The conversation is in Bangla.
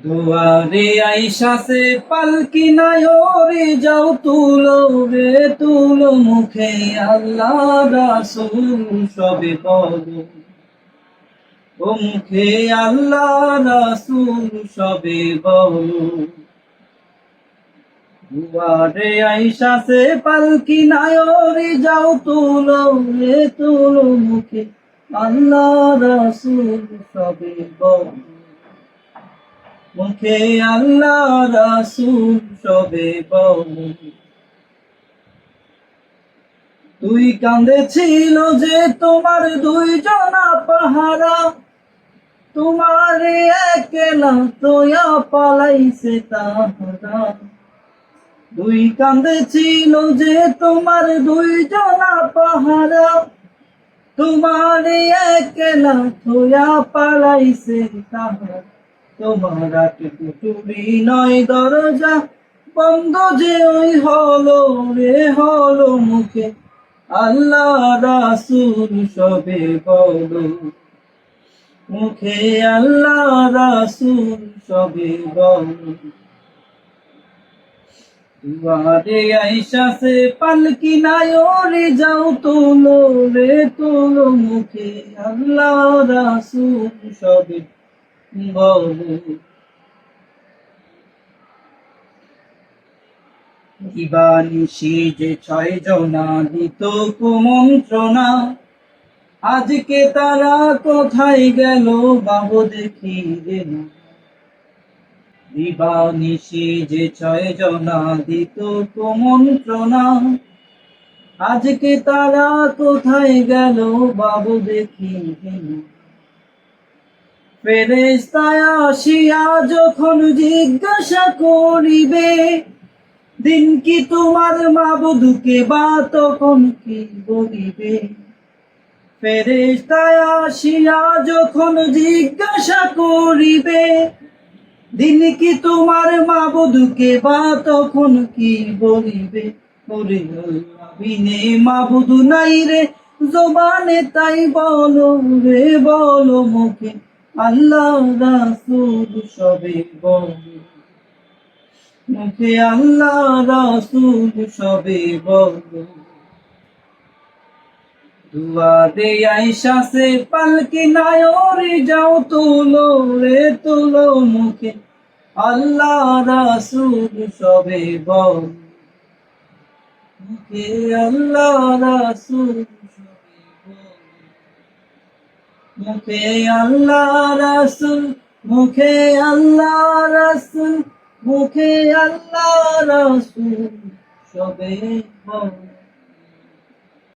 দুয়ারে আইসাসে পালকি নায়রে যাও তুলো রে, তুলো মুখে আল্লাহ রাসূল, সবে বলো ও মুখে আল্লাহ রাসূল, সবে বলো দুয়ারে আইসাসে পালকি নায়রে যাও তুলো রে, তুলো মুখে আল্লাহ রাসূল, সবে বলো মুখে আল্লাহ রাসূল সবে বলো তুই কাঁদেছিল যে তোমার দুইজনা পাহারা তোমার একলা তোয়া পালাইছে তাহারা। দুই কাঁদেছিল যে তোমার দুইজনা পাহারা তোমার একলা তোয়া পালাইছে তাহারা। তোমার টুটুরি নয় দরজা, বন্ধ যে ওই হলো রে হলো মুখে, আল্লাহ রাসূল সবে বলো মুখে আল্লাহ রাসূল সবে বলো আইসা সে পালকি যাও তোলো রে তোলো মুখে আল্লাহ রাসূল সবে কুমন্ত্রণা। আজকে তারা কোথায় গেল বাবু দেখি রে না দিবানিশি যে ছয় জনা দিত কুমন্ত্রণা। আজকে তারা কোথায় গেল বাবু দেখি না ফেরেস্তায় আসিয়া যখন জিজ্ঞাসা করিবে, দিন কি তোমার মাবুদুকে বা তখন কি বলিবে? ফেরেস্তায় আসিয়া যখন জিজ্ঞাসা করিবে, দিন কি তোমার মাবুদুকে বা তখন কি বলিবে? ওরে বিনে মাবুদু নাই রে, জবানে তাই বলো রে, বলো মুখে। আল্লাহ রাসূল সবে বলো মুখে পালকি নায়রে, যাও তোলো রে, তোলো মুখে। আল্লাহ রাসূল সবে বলো মুখে আল্লাহ রাসূল মুখে আল্লাহ রাসূল মুখে আল্লাহ রাসূল মুখে আল্লাহ রাসূল সবে বলো